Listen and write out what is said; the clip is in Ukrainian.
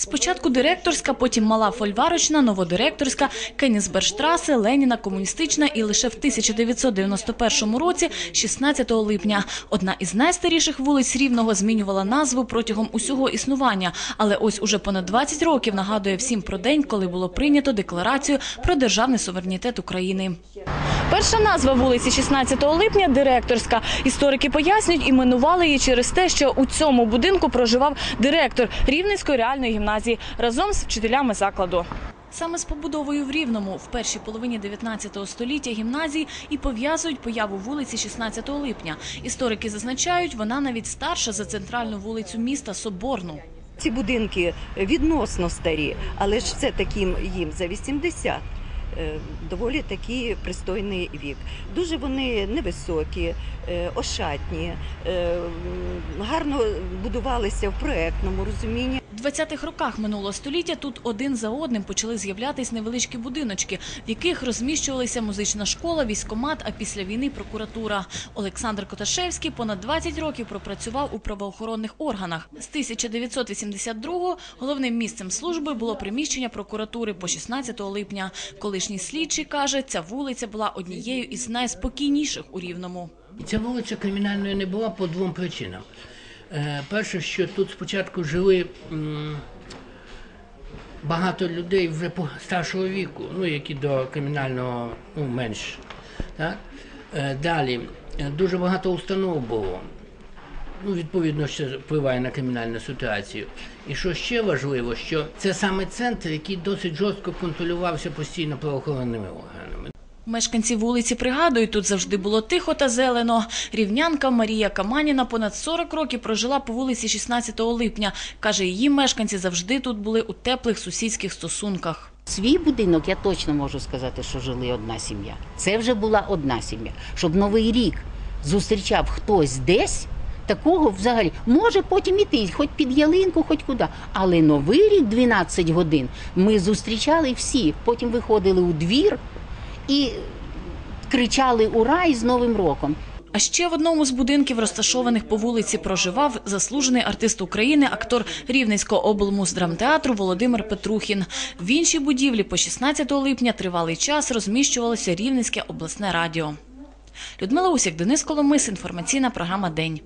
Спочатку директорська, потім мала фольварочна, новодиректорська, Кенісберштрасе, Леніна, комуністична і лише в 1991 році, 16 липня. Одна із найстаріших вулиць Рівного змінювала назву протягом усього існування. Але ось уже понад 20 років нагадує всім про день, коли було прийнято декларацію про державний суверенітет України. Перша назва вулиці 16 липня директорська. Історики пояснюють, іменували її через те, що у цьому будинку проживав директор Рівненської реальної гімназії разом з вчителями закладу. Саме з побудовою в Рівному в першій половині 19 століття гімназії і пов'язують появу вулиці 16 липня. Історики зазначають, вона навіть старша за центральну вулицю міста Соборну. Ці будинки відносно старі, але ж все таки їм за 80. Е, Доволі такий пристойний вік. Дуже вони невисокі, е, ошатні, е, гарно будувалися в проектному розумінні. В 20-х роках минулого століття тут один за одним почали з'являтись невеличкі будиночки, в яких розміщувалися музична школа, військомат, а після війни прокуратура. Олександр Коташевський понад 20 років пропрацював у правоохоронних органах. З 1982-го головним місцем служби було приміщення прокуратури по 16 липня. Колишній слідчий каже, ця вулиця була однією із найспокійніших у Рівному. Ця вулиця кримінальною не була по двом причинам. Е, перше, що тут спочатку жили багато людей вже старшого віку, ну які до кримінального ну, менш. Так? Е, далі е, дуже багато установ було. Ну, відповідно, що впливає на кримінальну ситуацію. І що ще важливо, що це саме центр, який досить жорстко контролювався постійно правоохоронними органами. Мешканці вулиці пригадують, тут завжди було тихо та зелено. Рівнянка Марія Каманіна понад 40 років прожила по вулиці 16 липня. Каже, її мешканці завжди тут були у теплих сусідських стосунках. Свій будинок я точно можу сказати, що жили одна сім'я. Це вже була одна сім'я. Щоб новий рік зустрічав хтось десь, такого взагалі може потім іти, хоч під ялинку, хоч куди. Але новий рік 12 годин ми зустрічали всі. Потім виходили у двір і кричали Ура! і з Новим роком. А ще в одному з будинків, розташованих по вулиці, проживав заслужений артист України, актор Рівненського облмуздрамтеатру Володимир Петрухін. В іншій будівлі по 16 липня тривалий час розміщувалося Рівненське обласне радіо. Людмила Усік, Денис Коломис, інформаційна програма День.